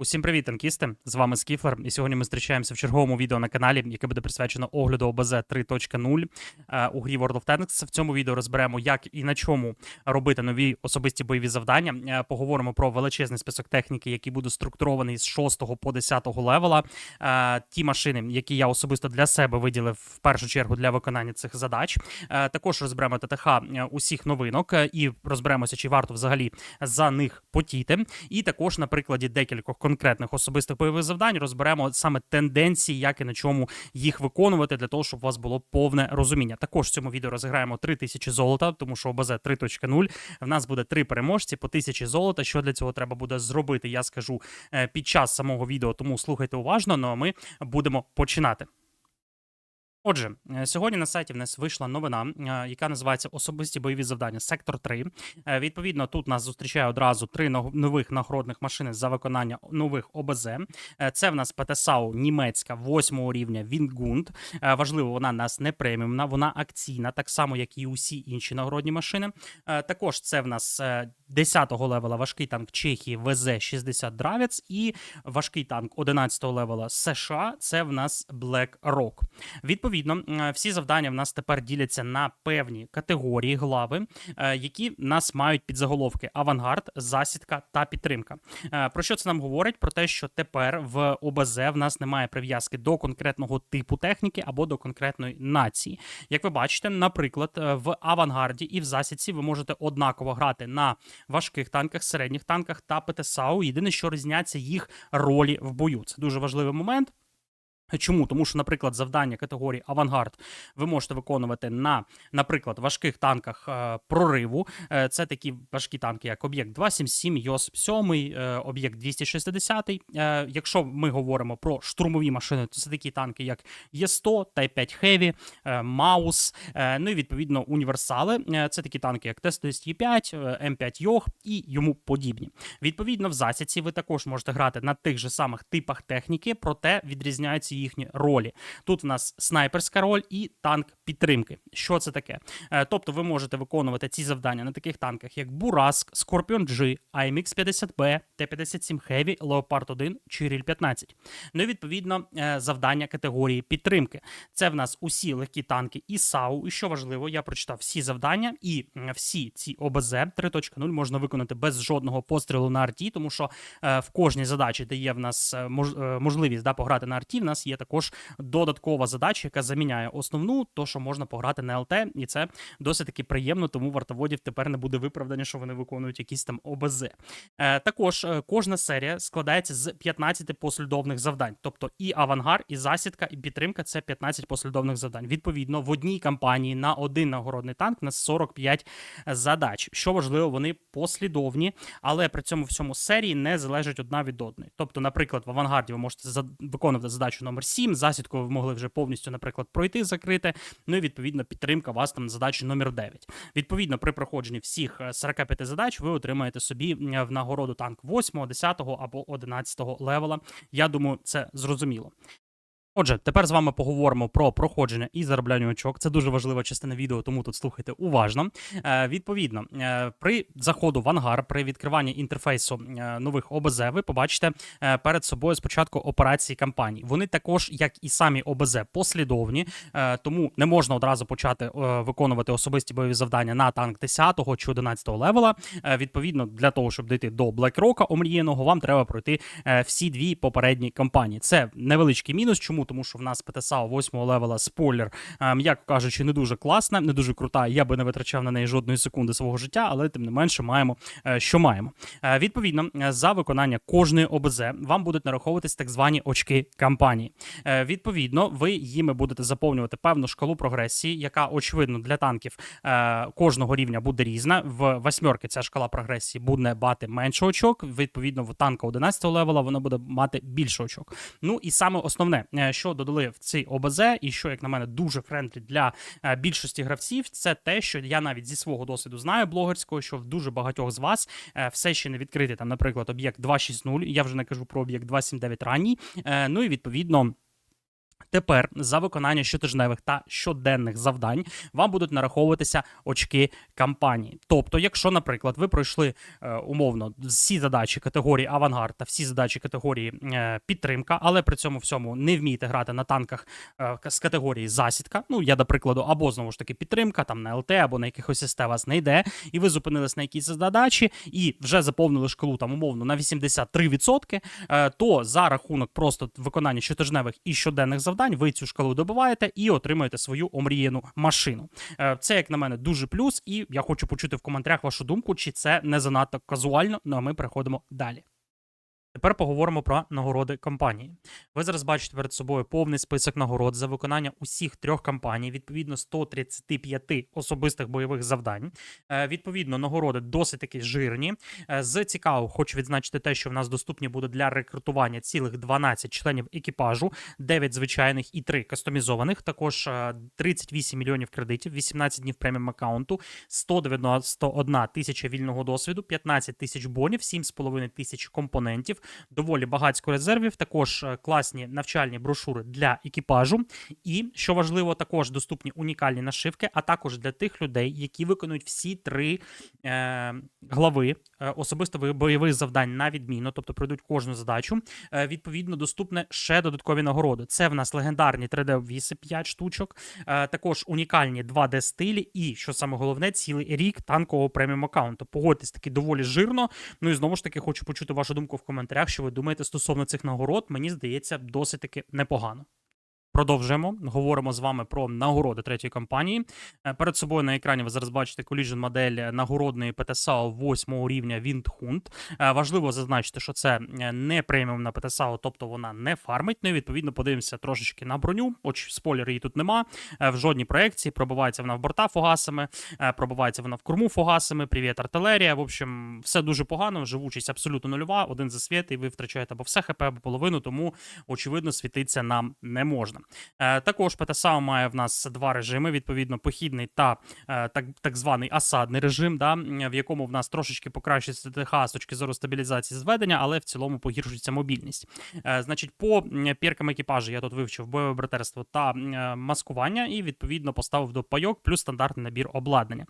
Усім привіт, танкісти! З вами Скіфлер. І сьогодні ми зустрічаємося в черговому відео на каналі, яке буде присвячено огляду ОБЗ 3.0 е, у грі World of Tanks. В цьому відео розберемо, як і на чому робити нові особисті бойові завдання. Е, Поговоримо про величезний список техніки, який буде структурований з 6 по 10 левела. Е, Ті машини, які я особисто для себе виділив в першу чергу для виконання цих задач. Також розберемо ТТХ усіх новинок і розберемося, чи варто взагалі за них потіти. І також на прикладі декількох конкретних особистих бойових завдань розберемо саме тенденції, як і на чому їх виконувати, для того, щоб у вас було повне розуміння. Також в цьому відео розіграємо 3000 золота, тому що ОБЗ 3.0. В нас буде три переможці по 1000 золота. Що для цього треба буде зробити, я скажу е, під час самого відео, тому слухайте уважно. Ну а ми будемо починати. Отже, е, сьогодні на сайті в нас вийшла новина, е, яка називається Особисті бойові завдання Сектор 3. Е, Відповідно, тут нас зустрічає одразу три нових нагородних машини за виконання нових ОБЗ. Це в нас ПТСАУ німецька 8 рівня Вінгунд. Важливо, вона нас не преміумна, вона акційна, так само як і усі інші нагородні машини. Також це в нас е, 10-го левела важкий танк Чехії ВЗ-60 Дравець і важкий танк 11-го левела США. Це в нас Black Rock. Відповідно, е, всі завдання в нас тепер діляться на певні категорії глави, е, які нас мають підзаголовки авангард, засідка та підтримка. Е, Про що це нам говорить? Про те, що тепер в ОБЗ в нас немає прив'язки до конкретного типу техніки або до конкретної нації. Як ви бачите, наприклад, в авангарді і в засідці ви можете однаково грати на важких танках, середніх танках та ПТСАУ. Єдине, що різняться їх ролі в бою. Це дуже важливий момент. Чому? Тому що, наприклад, завдання категорії авангард ви можете виконувати на, наприклад, важких танках е, прориву. Е, це такі важкі танки, як об'єкт 277, ЙОСП 7, е, об'єкт 260. Е, якщо ми говоримо про штурмові машини, то це такі танки, як Є100, Т5 Heavy, е, Маус, е, ну і відповідно універсали. Е, це такі танки, як Т-105, е, М5 Йог і йому подібні. Відповідно, в засідці ви також можете грати на тих же самих типах техніки, проте відрізняються їхні ролі. Тут в нас снайперська роль і танк підтримки. Що це таке? Е, Тобто ви можете виконувати ці завдання на таких танках, як Бураск, Scorpion G, AMX 50B, Т-57 Heavy, Leopard 1 чи Ріль 15. Ну і відповідно е, завдання категорії підтримки. Це в нас усі легкі танки і САУ. І що важливо, я прочитав всі завдання, і всі ці ОБЗ 3.0 можна виконати без жодного пострілу на арті, тому що е, в кожній задачі, де є в нас мож, можливість да, пограти на арті, в нас є також додаткова задача, яка заміняє основну, то що можна пограти на ЛТ, і це досить таки приємно, тому вартоводів тепер не буде виправдання, що вони виконують якісь там ОБЗ. Е, також е, кожна серія складається з 15 послідовних завдань, тобто і авангар, і засідка, і підтримка це 15 послідовних завдань. Відповідно, в одній кампанії на один нагородний танк на 45 задач. Що важливо, вони послідовні, але при цьому всьому серії не залежать одна від одної. Тобто, наприклад, в авангарді ви можете виконувати задачу номер 7, засідку ви могли вже повністю, наприклад, пройти, закрити. Ну і відповідно підтримка вас там задачі номер 9. Відповідно, при проходженні всіх е, 45 задач ви отримаєте собі в нагороду танк 8, 10 або 11 левела. Я думаю, це зрозуміло. Отже, тепер з вами поговоримо про проходження і заробляння очок. Це дуже важлива частина відео, тому тут слухайте уважно. Е, відповідно, е, при заходу в ангар, при відкриванні інтерфейсу е, нових ОБЗ, ви побачите е, перед собою спочатку операції кампанії. Вони також, як і самі ОБЗ, послідовні, е, тому не можна одразу почати е, виконувати особисті бойові завдання на танк 10 чи 11 левела. Е, відповідно, для того, щоб дійти до Rock омріяного, вам треба пройти е, всі дві попередні кампанії. Це невеличкий мінус. Чому? Тому що в нас ПТСА 8 левела спойлер, е, м'яко кажучи, не дуже класна, не дуже крута. Я би не витрачав на неї жодної секунди свого життя, але тим не менше маємо, е, що маємо. Е, Відповідно, за виконання кожної ОБЗ вам будуть нараховуватись так звані очки кампанії. Відповідно, ви їми будете заповнювати певну шкалу прогресії, яка очевидно для танків кожного рівня буде різна. В восьмерки ця шкала прогресії буде мати менше очок. Відповідно, в танка 11 левела вона буде мати більше очок. Ну і саме основне, що додали в цей ОБЗ, і що, як на мене, дуже френдлі для е, більшості гравців, це те, що я навіть зі свого досвіду знаю блогерського, що в дуже багатьох з вас е, все ще не відкритий там, наприклад, об'єкт 260, Я вже не кажу про об'єкт 279 ранній. Е, Ну і відповідно. Тепер за виконання щотижневих та щоденних завдань вам будуть нараховуватися очки кампанії. Тобто, якщо, наприклад, ви пройшли е, умовно всі задачі категорії авангард та всі задачі категорії е, підтримка, але при цьому всьому не вмієте грати на танках е, з категорії засідка. Ну я до прикладу, або знову ж таки підтримка, там на ЛТ, або на якихось СТ вас не йде, і ви зупинились на якійсь задачі і вже заповнили шкалу там умовно на 83%, е, то за рахунок просто виконання щотижневих і щоденних завдань ви цю шкалу добиваєте і отримуєте свою омріяну машину. Е, Це, як на мене, дуже плюс, і я хочу почути в коментарях вашу думку, чи це не занадто казуально. Ну а ми переходимо далі. Тепер поговоримо про нагороди компанії. Ви зараз бачите перед собою повний список нагород за виконання усіх трьох кампаній, відповідно 135 особистих бойових завдань. Е, Відповідно, нагороди досить таки жирні. Е, З цікавого хочу відзначити те, що в нас доступні буде для рекрутування цілих 12 членів екіпажу, 9 звичайних і 3 кастомізованих. Також е, 38 мільйонів кредитів, 18 днів преміум аккаунту, 191 тисяча вільного досвіду, 15 тисяч бонів, 7,5 тисяч компонентів, доволі багатько резервів. Також е, класні навчальні брошури для екіпажу. І що важливо, також доступні унікальні нашивки, а також для тих людей, які виконують всі три е, глави е, особисто бойових завдань на відміну, тобто пройдуть кожну задачу. Е, відповідно, доступне ще додаткові нагороди. Це в нас легендарні 3D-обвіси 5 штучок, е, також унікальні 2D стилі, і що саме головне, цілий рік танкового преміум аккаунту. Погодьтесь таки доволі жирно. Ну і знову ж таки хочу почути вашу думку в коментарях, що ви думаєте стосовно цих нагород. Мені здається, досить таки непогано. Продовжуємо. Говоримо з вами про нагороди третьої компанії. Е, Перед собою на екрані ви зараз бачите collision модель нагородної ПТСАО 8 рівня Windhunt. Е, Важливо зазначити, що це е, не преміумна ПТСАО, тобто вона не фармить. Ну відповідно подивимося трошечки на броню. Оч спойлер її тут нема. Е, В жодній проекції пробивається вона в борта фугасами, е, пробивається вона в корму фугасами. Привіт, артилерія. В общем, все дуже погано. Живучість абсолютно нульова. Один засвіт, і ви втрачаєте або все ХП, або половину, тому очевидно світитися нам не можна. Е, Також ПТСАО має в нас два режими: відповідно, похідний та е, так, так званий осадний режим, да, в якому в нас трошечки покращується ТТХ з точки зору стабілізації зведення, але в цілому погіршується мобільність. Е, Значить, по піркам екіпажу я тут вивчив бойове братерство та маскування, і відповідно поставив до пайок плюс стандартний набір обладнання.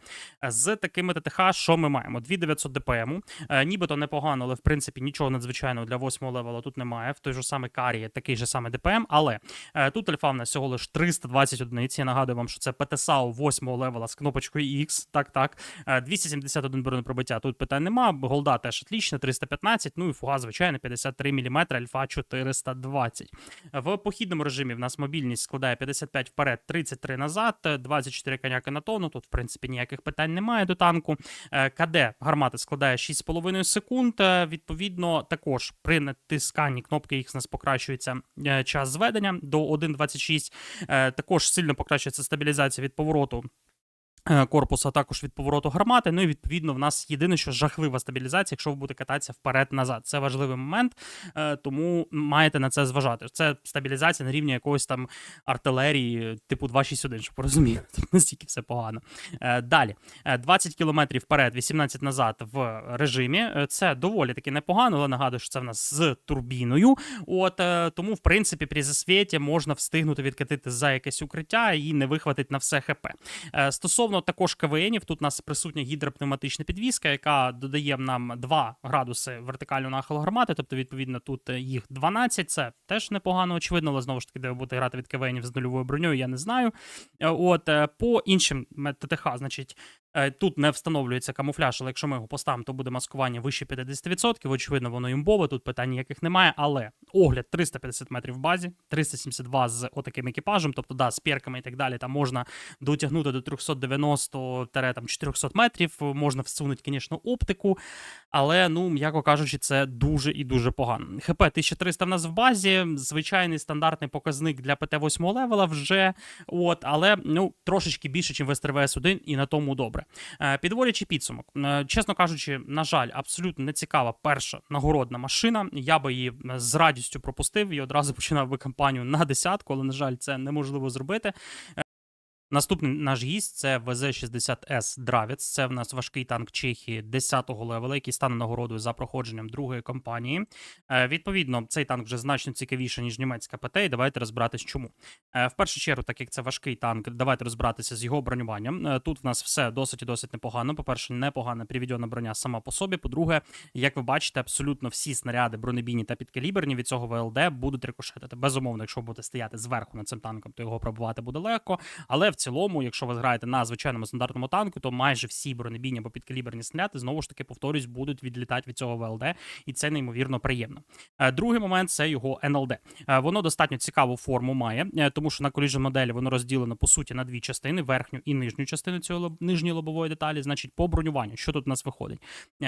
З такими ТТХ, що ми маємо? 2900 ДПМ, нібито непогано, але в принципі нічого надзвичайного для 8 левела тут немає. В той же саме Карі такий же саме ДПМ, але е, тут альфа всього лиш 320 одиниць. Я нагадую вам, що це ПТСАУ 8 левела з кнопочкою X. Так, так. Е, 271 бронепробиття. Тут питань нема. Голда теж отлічна, 315. Ну і фуга, звичайно, 53 мм, альфа 420. В похідному режимі в нас мобільність складає 55 вперед, 33 назад, е, 24 коняки на тонну. Тут, в принципі, ніяких питань немає до танку. Е, КД гармати складає 6,5 секунд. Е, Відповідно, також при натисканні кнопки X у нас покращується е, час зведення до 1.26. Е, Також сильно покращується стабілізація від повороту. Е, Корпуса також від повороту гармати. Ну і відповідно в нас єдине, що жахлива стабілізація, якщо ви будете кататися вперед-назад. Це важливий момент, е, тому маєте на це зважати. Це стабілізація на рівні якоїсь там артилерії, типу 261, щоб ви розуміли. Тут настільки все погано. Е, Далі, Е, 20 км вперед, 18 назад в режимі. Це доволі таки непогано, але нагадую, що це в нас з турбіною. От тому, в принципі, при засвіті можна встигнути відкатити за якесь укриття і не вихватить на все ХП. Е, Стосовно також КВНів, тут у нас присутня гідропневматична підвіска, яка додає нам 2 градуси вертикального нахилу гармати, тобто, відповідно, тут їх 12. Це теж непогано, очевидно, але знову ж таки, де ви будете грати від КВНів з нульовою броньою, я не знаю. Е, От е, по іншим ТТХ, значить, е, тут не встановлюється камуфляж, але якщо ми його поставимо, то буде маскування вище 50%. Очевидно, воно імбове, тут питань ніяких немає. Але огляд 350 метрів в базі, 372 з отаким екіпажем, тобто да, з перками і так далі, там можна дотягнути до 390-400 метрів. Можна всунути, звісно, оптику, але, ну, м'яко кажучи, це дуже і дуже погано. ХП 1300 в нас в базі, звичайний стандартний показник для ПТ 8 левела вже, от, але ну, трошечки більше, ніж в СТРВС 1, і на тому добре. Е, Підводячи підсумок, е, чесно кажучи, на жаль, абсолютно не цікава перша нагородна машина. Я би її е, з радістю пропустив і одразу починав би кампанію на десятку, але, на жаль, це неможливо зробити. Наступний наш гість це ВЗ-60С Дравець. Це в нас важкий танк Чехії 10-го левела, який стане нагородою за проходженням другої кампанії. Е, відповідно, цей танк вже значно цікавіше, ніж німецька ПТ, і давайте розбиратись чому. Е, в першу чергу, так як це важкий танк, давайте розбиратися з його бронюванням. Е, тут в нас все досить і досить непогано. По-перше, непогана приведена броня сама по собі. По-друге, як ви бачите, абсолютно всі снаряди бронебійні та підкаліберні від цього ВЛД будуть рикошетити. Безумовно, якщо будете стояти зверху над цим танком, то його пробувати буде легко. Але в цілому, якщо ви граєте на звичайному стандартному танку, то майже всі бронебійні або підкаліберні снаряди знову ж таки повторюсь, будуть відлітати від цього ВЛД, і це неймовірно приємно. Е, Другий момент це його НЛД. Е, Воно достатньо цікаву форму має, е, тому що на коліжн моделі воно розділено по суті на дві частини: верхню і нижню частину цього нижньої лобової деталі. Значить, по бронюванню, що тут у нас виходить?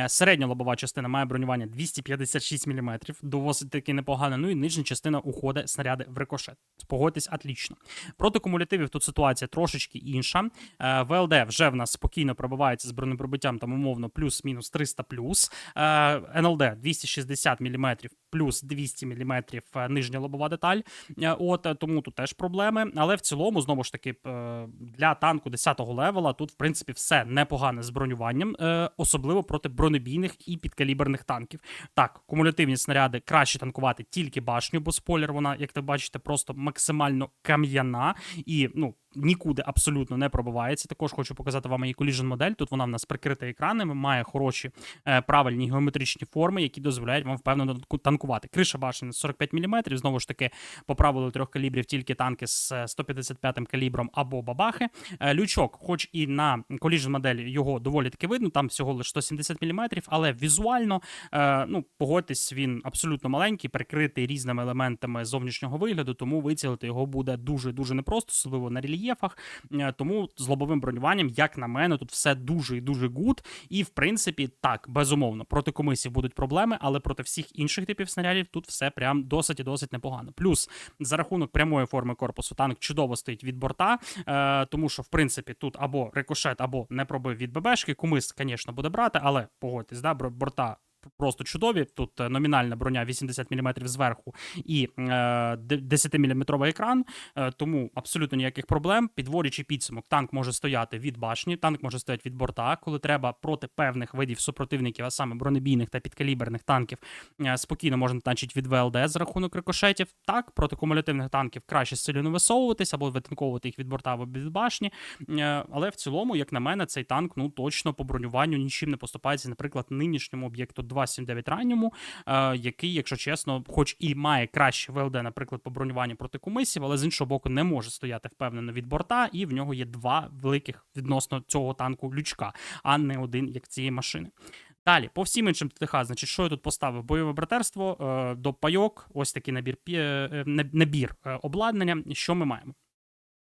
Середня лобова частина має бронювання 256 мм, досить таки непогано. Ну і нижня частина уходить снаряди в рикошет. Погодьтесь, отлично. Проти кумулятивів тут ситуація трошечки інша. Е, ВЛД вже в нас спокійно пробивається з бронепробиттям там умовно плюс-мінус 300 плюс. Е, НЛД 260 мм плюс 200 мм нижня лобова деталь. Е, От е, тому тут теж проблеми. Але в цілому, знову ж таки, е, для танку 10-го левела тут, в принципі, все непогане з бронюванням, е, особливо проти бронебійних і підкаліберних танків. Так, кумулятивні снаряди краще танкувати тільки башню, бо спойлер, вона, як ви бачите, просто максимально кам'яна і ну. Нікуди абсолютно не пробивається. Також хочу показати вам її collision модель. Тут вона в нас прикрита екранами, має хороші е, правильні геометричні форми, які дозволяють вам впевнено танку- танкувати. Криша башні 45 мм. Знову ж таки, по правилу трьох калібрів тільки танки з е, 155 калібром або бабахи. Е, Лючок, хоч і на collision моделі його доволі таки видно, там всього лише 170 мм, але візуально, е, ну погодьтесь, він абсолютно маленький, прикритий різними елементами зовнішнього вигляду, тому вицілити його буде дуже дуже непросто, особливо на рельєфах. Е, Тому з лобовим бронюванням, як на мене, тут все дуже і дуже гуд. І в принципі, так, безумовно, проти комисів будуть проблеми, але проти всіх інших типів снарядів тут все прям досить і досить непогано. Плюс за рахунок прямої форми корпусу танк чудово стоїть від борта, е, тому що в принципі тут або рикошет, або не пробив від ББшки. Кумис, звісно, буде брати, але погодьтесь, да, борта. Просто чудові. Тут е, номінальна броня 80 мм зверху і е, 10 мм екран, е, тому абсолютно ніяких проблем. Підводячи підсумок, танк може стояти від башні, танк може стояти від борта, коли треба проти певних видів супротивників, а саме бронебійних та підкаліберних танків, е, спокійно можна танчити від ВЛД за рахунок рикошетів. Так, проти кумулятивних танків краще сильно не висовуватись або витинковувати їх від борта або від башні. Е, Але в цілому, як на мене, цей танк ну точно по бронюванню нічим не поступається, наприклад, нинішньому об'єкту 279 ранньому, е, який, якщо чесно, хоч і має краще ВЛД, наприклад, по бронюванню проти комисів, але з іншого боку не може стояти впевнено від борта, і в нього є два великих відносно цього танку лючка, а не один, як цієї машини. Далі, по всім іншим ТТХ, значить, що я тут поставив? Бойове братерство, е, до пайок, ось такий набір, е, набір обладнання. Що ми маємо?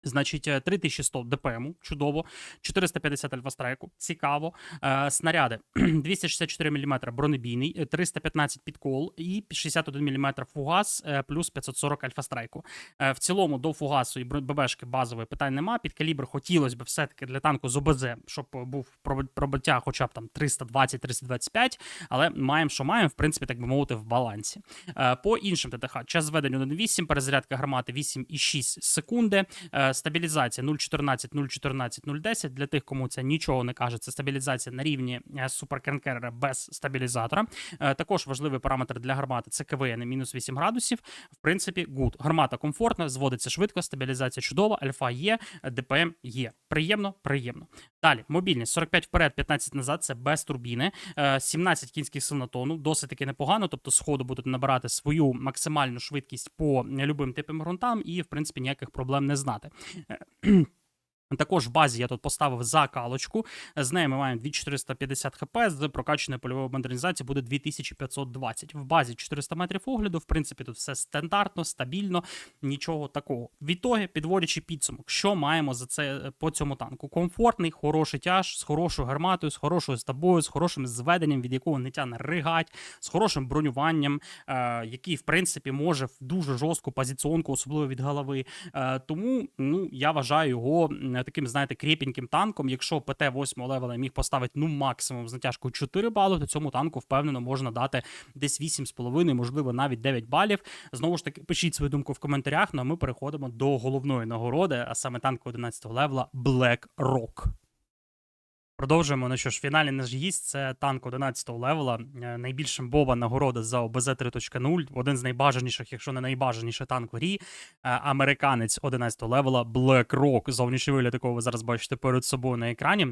Значить, е, 3100 ДПМу, чудово, 450 альфастрайку, цікаво. Е, снаряди 264 мм бронебійний, е, 315 підкол і 61 мм фугас, е, плюс 540 альфастрайку. Е, в цілому до фугасу і ББшки базової питань нема. Під калібр хотілося б все-таки для танку з ОБЗ, щоб е, був пробиття хоча б там 320-325, але маємо, що маємо, в принципі, так би мовити, в балансі. Е, По іншим ТТХ час зведення 1.8, перезарядка гармати 8,6 секунди, е, стабілізація 0.14, 0.14, 0.10. Для тих, кому це нічого не каже, це стабілізація на рівні е, без стабілізатора. Е, Також важливий параметр для гармати це КВН мінус 8 градусів. В принципі, гуд. Гармата комфортна, зводиться швидко, стабілізація чудова, альфа є, е, ДПМ є. Приємно, приємно. Далі, мобільність 45 вперед, 15 назад, це без турбіни, Е, 17 кінських сил на тонну, досить таки непогано. Тобто, сходу будете набирати свою максимальну швидкість по е, любим типам ґрунтам, і в принципі ніяких проблем не знати. Також в базі я тут поставив закалочку. З нею ми маємо 2450 хп, з прокачаною польовою модернізацією буде 2520. В базі 400 метрів огляду. В принципі, тут все стандартно, стабільно, нічого такого. Відтоги, підводячи підсумок, що маємо за це е, по цьому танку? Комфортний, хороший тяж, з хорошою гарматою, з хорошою стабою, з хорошим зведенням, від якого не тяне ригать, з хорошим бронюванням, е, який, в принципі, може в дуже жорстку позиціонку, особливо від голови. Е, тому ну, я вважаю його таким, знаєте, кріпеньким танком. Якщо ПТ 8 левела міг поставити ну максимум з натяжкою 4 бали, то цьому танку впевнено можна дати десь 8,5, можливо, навіть 9 балів. Знову ж таки, пишіть свою думку в коментарях. Ну а ми переходимо до головної нагороди, а саме танку 11 левела Black Rock. Продовжуємо. Ну що ж, фінальний наш гість це танк 11 левела. е, Найбільш бова нагорода за ОБЗ 3.0. Один з найбажаніших, якщо не найбажаніший танк в грі. Е, Американець 11 левела Black Rock. Зовнішній вигляд, якого ви зараз бачите перед собою на екрані.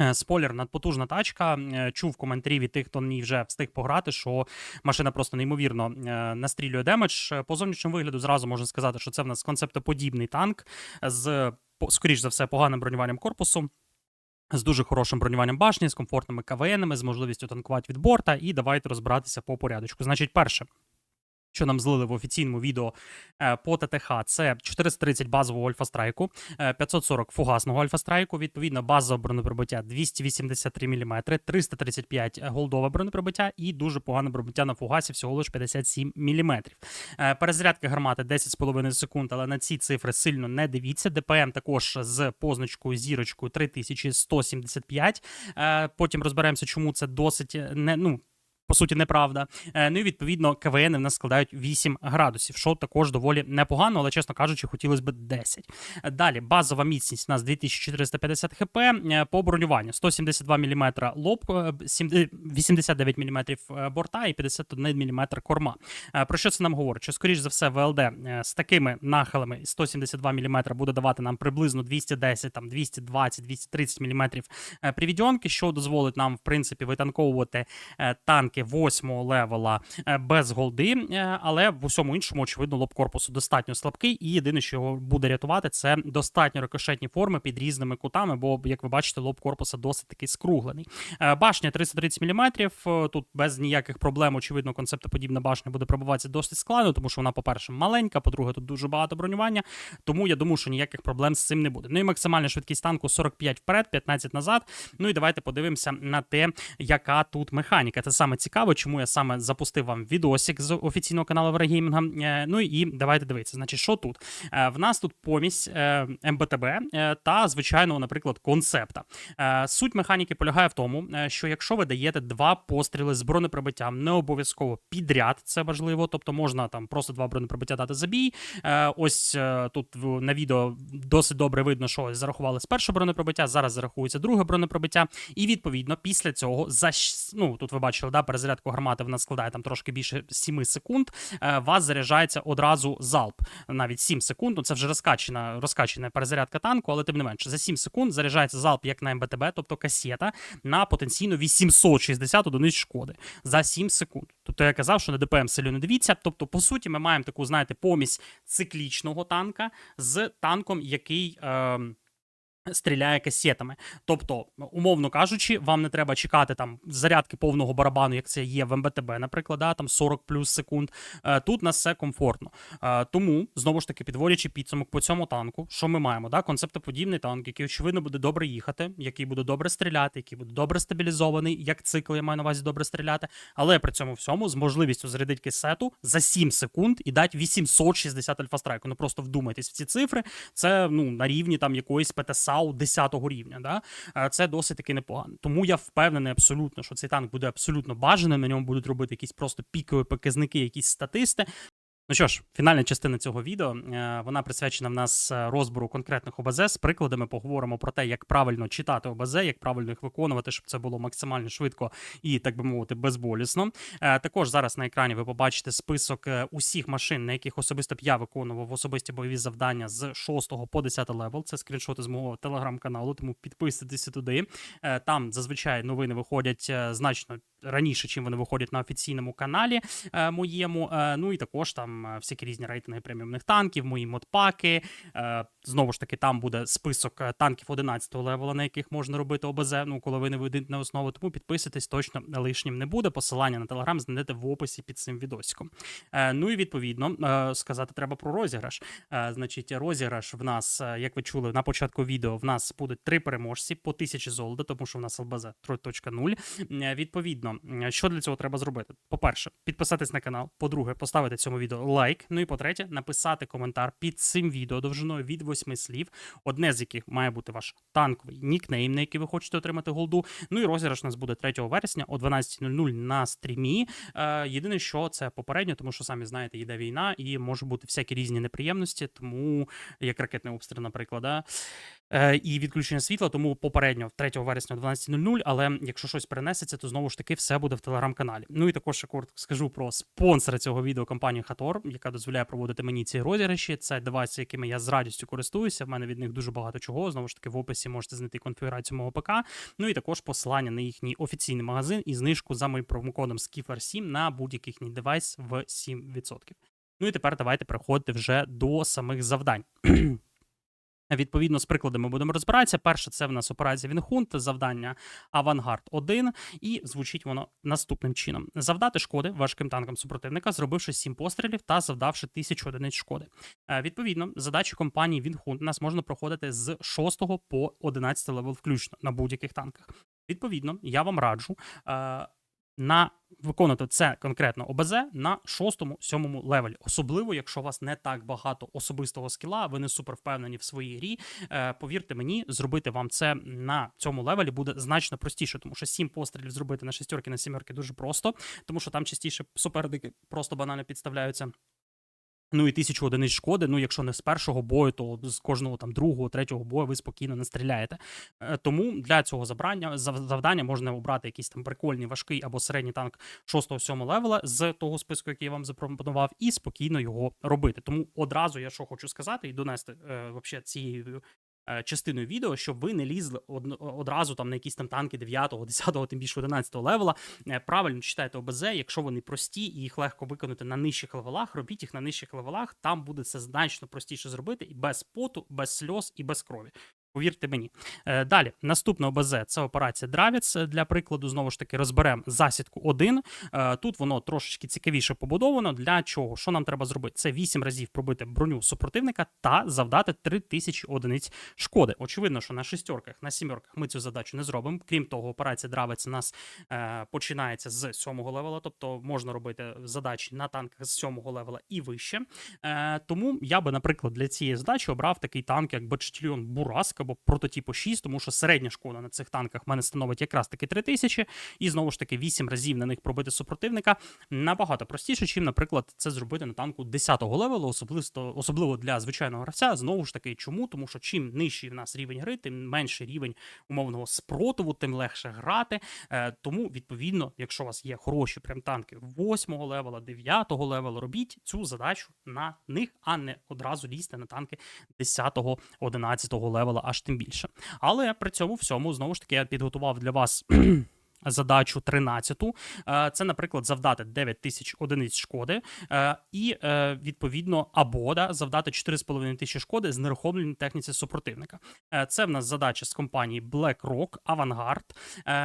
Е, Спойлер, надпотужна тачка. Чув коментарі від тих, хто в ній вже встиг пограти, що машина просто неймовірно настрілює демедж. По зовнішньому вигляду зразу можна сказати, що це в нас концептоподібний танк з, скоріш за все, поганим бронюванням корпусу. З дуже хорошим бронюванням башні, з комфортними КВНами, з можливістю танкувати від борта. І давайте розбиратися по порядочку. Значить, перше, що нам злили в офіційному відео е, по ТТХ, це 430 базового альфа-страйку, е, 540 фугасного альфа-страйку, відповідно, базове бронеприбиття 283 мм, 335 голдове бронеприбиття і дуже погане бронеприбиття на фугасі, всього лише 57 мм. Е, Перезарядка гармати 10,5 секунд, але на ці цифри сильно не дивіться. ДПМ також з позначкою зірочкою 3175. Е, Потім розберемося, чому це досить е, не ну. По суті, неправда. Е, Ну і відповідно КВН в нас складають 8 градусів, що також доволі непогано, але чесно кажучи, хотілося б 10. Е, Далі базова міцність у нас 2450 хп. Е, По бронюванню 172 мм лоб, е, сім- е, 89 мм борта і 51 мм корма. Про що це нам говорить? Що, скоріш за все, ВЛД з такими нахилами 172 мм буде давати нам приблизно 210, там 220, 230 мм привідьонки, що дозволить нам, в принципі, витанковувати е, танки 8 левела е, без голди, е, але в усьому іншому, очевидно, лоб корпусу достатньо слабкий, і єдине, що його буде рятувати, це достатньо рикошетні форми під різними кутами, бо, як ви бачите, лоб корпуса досить таки скруглений. Е, Башня 330 мм, тут без ніяких проблем, очевидно, концептоподібна башня буде пробуватися досить складно, тому що вона, по-перше, маленька, по-друге, тут дуже багато бронювання, тому я думаю, що ніяких проблем з цим не буде. Ну і максимальна швидкість танку 45 вперед, 15 назад. Ну і давайте подивимося на те, яка тут механіка. Це саме цікаво, чому я саме запустив вам відосик з офіційного каналу Варагеймінга. Е, Ну і давайте дивитися. Значить, що тут? Е, В нас тут помість е, МБТБ та звичайного, наприклад, концепта. Суть механіки полягає в тому, що якщо ви даєте два постріли з бронеприбиттям, не обов'язково підряд, це важливо, тобто можна там просто два бронеприбиття дати забій. Ось тут на відео досить добре видно, що зарахували з першого бронеприбиття, зараз зарахується друге бронеприбиття. І відповідно після цього за ну тут ви бачили, да, перезарядку гармати в нас складає там трошки більше 7 секунд. Е, Вас заряджається одразу залп, навіть 7 секунд. Ну це вже розкачена, розкачена перезарядка танку, але тим не менше за 7 секунд заряджається залп як на МБТБ, тобто касета, на потенційно 860 одиниць шкоди за 7 секунд. Тобто я казав, що на ДПМ сильно не дивіться. Тобто, по суті, ми маємо таку, знаєте, помість циклічного танка з танком, який. Е, Стріляє касетами, тобто, умовно кажучи, вам не треба чекати там зарядки повного барабану, як це є в МБТБ, наприклад, да, там 40 плюс секунд. Е, Тут нас все комфортно. Е, Тому знову ж таки, підводячи підсумок по цьому танку, що ми маємо? Да? Концептоподібний танк, який очевидно буде добре їхати, який буде добре стріляти, який буде добре стабілізований, як цикл, я маю на увазі добре стріляти, але при цьому всьому з можливістю зарядити касету за 7 секунд і дати 860 альфа-страйку. Ну просто вдумайтесь в ці цифри. Це ну на рівні там якоїсь ПТСАУ 10-го рівня. Да? Е, Це досить таки непогано. Тому я впевнений абсолютно, що цей танк буде абсолютно бажаний. На ньому будуть робити якісь просто пікові показники, якісь статисти. Ну що ж, фінальна частина цього відео е, вона присвячена в нас е, розбору конкретних ОБЗ з прикладами. Поговоримо про те, як правильно читати ОБЗ, як правильно їх виконувати, щоб це було максимально швидко і, так би мовити, безболісно. Е, Також зараз на екрані ви побачите список усіх машин, на яких особисто б я виконував особисті бойові завдання з 6 по 10 левел. Це скріншоти з мого телеграм-каналу, тому підписуйтеся туди. Там зазвичай новини виходять значно раніше, чим вони виходять на офіційному каналі е, моєму. Е, Ну і також там е, всякі різні рейтинги преміумних танків, мої модпаки. Е, Знову ж таки, там буде список е, танків 11 левела, на яких можна робити ОБЗ, ну коли ви не вийдете на основу. Тому підписуйтесь, точно лишнім не буде. Посилання на телеграм знайдете в описі під цим відосиком. Е, Ну і відповідно е, сказати треба про розіграш. Е, Значить, розіграш в нас, е, як ви чули на початку відео, в нас будуть три переможці по 1000 золота, тому що в нас ЛБЗ 3.0. Е, Відповідно, відповідно, що для цього треба зробити? По-перше, підписатись на канал. По-друге, поставити цьому відео лайк. Ну і по-третє, написати коментар під цим відео довжиною від восьми слів, одне з яких має бути ваш танковий нікнейм, на який ви хочете отримати голду. Ну і розіграш у нас буде 3 вересня о 12.00 на стрімі. Е, єдине, що це попередньо, тому що самі знаєте, йде війна і може бути всякі різні неприємності, тому як ракетний обстріл, наприклад. Да? Е, і відключення світла, тому попередньо 3 вересня о 12.00, але якщо щось перенесеться, то знову ж таки все буде в телеграм-каналі. Ну і також ще коротко скажу про спонсора цього відео компанію Hator, яка дозволяє проводити мені ці розіграші. Це девайси, якими я з радістю користуюся. В мене від них дуже багато чого. Знову ж таки, в описі можете знайти конфігурацію мого ПК. Ну і також посилання на їхній офіційний магазин і знижку за моїм промокодом SKIFR7 на будь-який їхній девайс в 7%. Ну і тепер давайте переходити вже до самих завдань. Відповідно, з прикладами будемо розбиратися. Перше, це в нас операція Вінхунт, завдання Авангард 1, і звучить воно наступним чином: завдати шкоди важким танкам супротивника, зробивши 7 пострілів та завдавши 1000 одиниць шкоди. Е, Відповідно, задачі компанії Вінхунт нас можна проходити з 6 по 11 левел включно на будь-яких танках. Відповідно, я вам раджу. На виконати це конкретно ОБЗ на шостому, сьомому левелі, особливо якщо у вас не так багато особистого скіла, ви не супер впевнені в своїй грі. Е, повірте мені, зробити вам це на цьому левелі буде значно простіше, тому що сім пострілів зробити на шестерки, на сімерки дуже просто, тому що там частіше суперники просто банально підставляються. Ну і тисячу одиниць шкоди. Ну, якщо не з першого бою, то з кожного там другого, третього бою ви спокійно не стріляєте. Е, Тому для цього забрання завдання можна обрати якийсь там прикольний, важкий або середній танк 6-7 левела з того списку, який я вам запропонував, і спокійно його робити. Тому одразу я що хочу сказати і донести е, вообще цією. Е, Частиною відео, щоб ви не лізли од- одразу там на якісь там танки 9, 10, тим більше 11 левела. Е, Правильно читайте ОБЗ, якщо вони прості і їх легко виконати на нижчих левелах, робіть їх на нижчих левелах. Там буде це значно простіше зробити і без поту, без сльоз і без крові. Повірте мені. Е, Далі, наступна ОБЗ це операція Дравіц. Для прикладу, знову ж таки, розберемо засідку 1. Е, Тут воно трошечки цікавіше побудовано. Для чого? Що нам треба зробити? Це 8 разів пробити броню супротивника та завдати 3000 одиниць шкоди. Очевидно, що на шестерках, на сімерках ми цю задачу не зробимо. Крім того, операція Дравець у нас е, починається з 7 левела, тобто можна робити задачі на танках з 7 левела і вище. Тому я би, наприклад, для цієї задачі обрав такий танк, як Бачтільйон Бураск або прототипу 6, тому що середня шкода на цих танках в мене становить якраз таки 3000, і знову ж таки 8 разів на них пробити супротивника набагато простіше, чим, наприклад, це зробити на танку 10-го левелу, особливо, особливо для звичайного гравця. Знову ж таки, чому? Тому що чим нижчий в нас рівень гри, тим менший рівень умовного спротиву, тим легше грати. Е, тому, відповідно, якщо у вас є хороші прям танки 8-го левела, 9-го левела, робіть цю задачу на них, а не одразу лізьте на танки 10-го, 11-го левела, аж тим більше. Але при цьому всьому, знову ж таки, я підготував для вас. Задачу 13. Е, Це, наприклад, завдати 9 тисяч одиниць шкоди, е, і е, відповідно або да, завдати 4,5 тисячі шкоди з нерухомленням техніці супротивника. Це в нас задача з компанії BlackRock Avangard.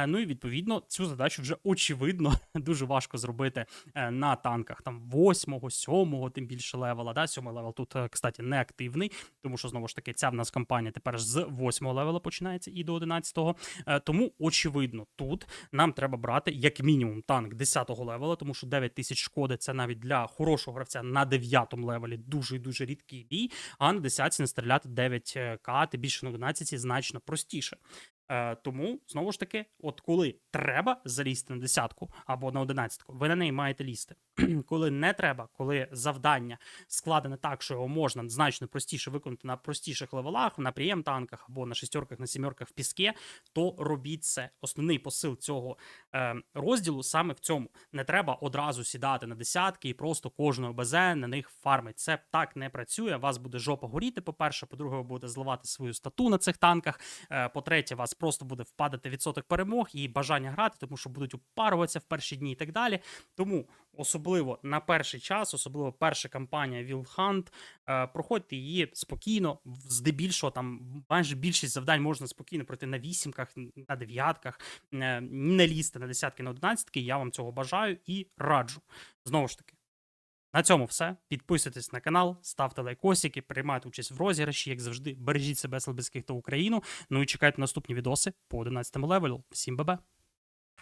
Ну і відповідно цю задачу вже очевидно дуже важко зробити на танках там 8, 7, тим більше левела. Да? 7 левел тут, кстати, не активний, тому що знову ж таки ця в нас кампанія тепер з 8 левела починається і до 11. Е, Тому очевидно, тут нам треба брати як мінімум танк 10-го левела, тому що 9 тисяч шкоди це навіть для хорошого гравця на 9 левелі дуже дуже рідкий бій. А на 10 не стріляти 9к, ти більше на 11 значно простіше. Е, тому знову ж таки, от коли треба залізти на десятку або на одинадцятку, ви на неї маєте лізти. коли не треба, коли завдання складене так, що його можна значно простіше виконати на простіших левелах, на прієм танках або на шестерках, на сімерках в піске, то робіть це. Основний посил цього е, розділу саме в цьому. Не треба одразу сідати на десятки і просто кожного БЗ на них фармить. Це так не працює. Вас буде жопа горіти. По-перше, по-друге, ви будете зливати свою стату на цих танках. Е, по-третє, вас просто буде впадати відсоток перемог і бажання грати, тому що будуть упаруватися в перші дні і так далі. Тому особливо на перший час, особливо перша кампанія Wild Hunt, е, проходьте її спокійно. Здебільшого там майже більшість завдань можна спокійно пройти на вісімках, на дев'ятках, е, не лізти на десятки, на одинадцятки. Я вам цього бажаю і раджу. Знову ж таки. На цьому все. Підписуйтесь на канал, ставте лайкосики, приймайте участь в розіграші, як завжди. Бережіть себе, слабецьких та Україну. Ну і чекайте наступні відоси по 11 левелу. Всім бабе!